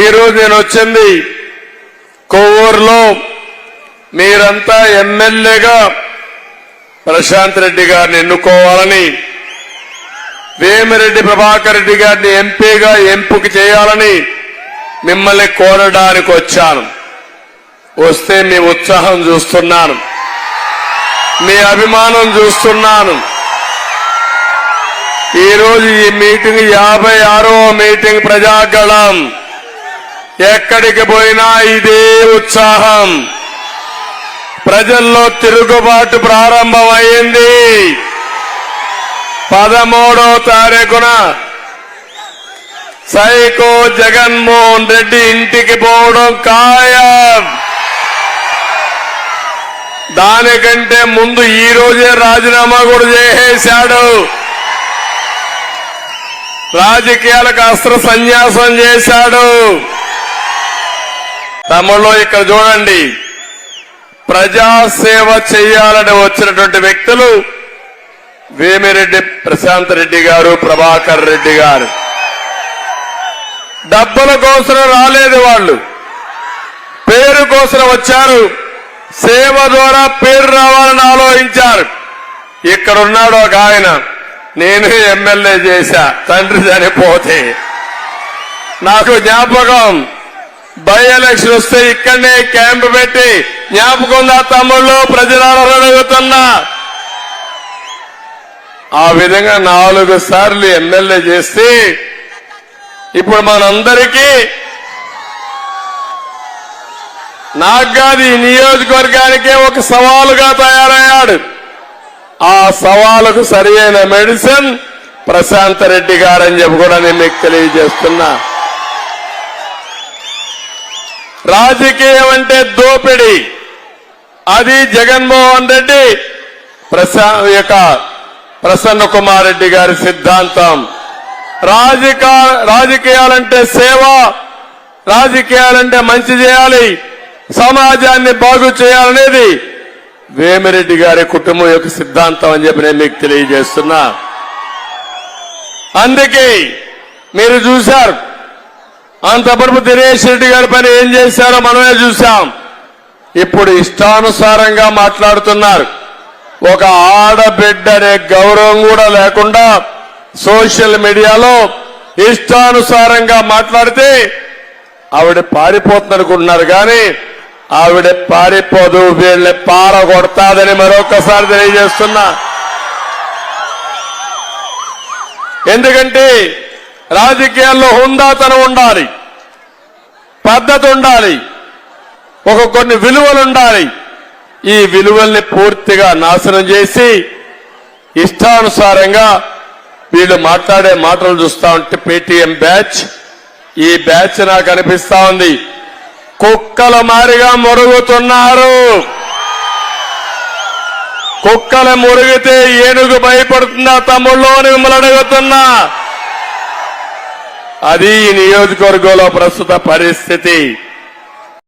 ఈరోజు నేను వచ్చింది కొవ్వూరులో. మీరంతా ఎమ్మెల్యేగా ప్రశాంత్ రెడ్డి గారిని ఎన్నుకోవాలని వేమిరెడ్డి ప్రభాకర్ రెడ్డి గారిని ఎంపీగా ఎంపిక చేయాలని మిమ్మల్ని కోరడానికి వచ్చాను. వస్తే మీ ఉత్సాహం చూస్తున్నాను. మీ అభిమానం చూస్తున్నాను. ఈరోజు ఈ మీటింగ్ యాభై ఆరో మీటింగ్ ప్రజాగళం. ఎక్కడికి పోయినా ఇదే ఉత్సాహం. ప్రజల్లో తిరుగుబాటు ప్రారంభమైంది. పదమూడో తారీఖున సైకో జగన్మోహన్ రెడ్డి ఇంటికి పోవడం ఖాయం. దానికంటే ముందు ఈ రోజే రాజీనామా కూడా చేసేశాడు. రాజకీయాలకు అస్త్ర సన్యాసం చేశాడు. తమలో ఇక్కడ చూడండి. ప్రజాసేవ చేయాలని వచ్చినటువంటి వ్యక్తులు వేమిరెడ్డి ప్రశాంత్ రెడ్డి గారు ప్రభాకర్ రెడ్డి గారు. డబ్బుల కోసం రాలేదు వాళ్ళు. పేరు కోసం వచ్చారు. సేవ ద్వారా పేరు రావాలని ఆలోచించారు. ఇక్కడ ఉన్నాడు ఒక ఆయన. నేను ఎమ్మెల్యే చేశా తండ్రి చనిపోతే నాకు జ్ఞాపకం బై ఎలక్షన్ వస్తే ఇక్కడనే క్యాంప్ పెట్టి జ్ఞాపకం నా తమ్ముళ్ళు? ప్రజలను అడుగుతున్నా ఆ విధంగా నాలుగు సార్లు ఎమ్మెల్యే చేస్తే ఇప్పుడు మనందరికీ నాకు కాదు ఈ నియోజకవర్గానికే ఒక సవాలుగా తయారయ్యాడు. ఆ సవాలుకు సరియైన మెడిసిన్ ప్రశాంత్ రెడ్డి గారని చెప్పి కూడా నేను మీకు తెలియజేస్తున్నా. రాజకీయం అంటే దోపిడి. అది జగన్మోహన్ రెడ్డి ప్రశా యొక్క ప్రసన్న కుమార్ రెడ్డి గారి సిద్ధాంతం. రాజకీయ రాజకీయాలంటే సేవ రాజకీయాలంటే మంచి చేయాలి. సమాజాన్ని బాగు చేయాలనేది వేమిరెడ్డి గారి కుటుంబం యొక్క సిద్ధాంతం అని చెప్పి నేను మీకు తెలియజేస్తున్నా. అందుకే మీరు చూశారు. అంతవరకు దినేష్ రెడ్డి గారి పని ఏం చేశారో మనమే చూశాం. ఇప్పుడు ఇష్టానుసారంగా మాట్లాడుతున్నారు. ఒక ఆడబిడ్డ అనే గౌరవం కూడా లేకుండా సోషల్ మీడియాలో ఇష్టానుసారంగా మాట్లాడితే ఆవిడ పారిపోతుంది అనుకుంటున్నారు కానీ ఆవిడ పారిపోదు వీళ్ళని పారగొడతాదని మరొకసారి తెలియజేస్తున్నా. ఎందుకంటే రాజకీయాల్లో హుందాతనం ఉండాలి పద్ధతి ఉండాలి ఒక కొన్ని విలువలు ఉండాలి. ఈ విలువల్ని పూర్తిగా నాశనం చేసి ఇష్టానుసారంగా వీళ్ళు మాట్లాడే మాటలు చూస్తా ఉంటే పేటీఎం బ్యాచ్ ఈ బ్యాచ్ నాకు అనిపిస్తా ఉంది. కుక్కల మారిగా మురుగుతున్నారు. కుక్కలు మురిగితే ఏనుగు భయపడుతుందా తమ్ముళ్ళు మిమ్మల్ని అడుగుతున్నా. అది ఈ నియోజకవర్గంలో ప్రస్తుత పరిస్థితి.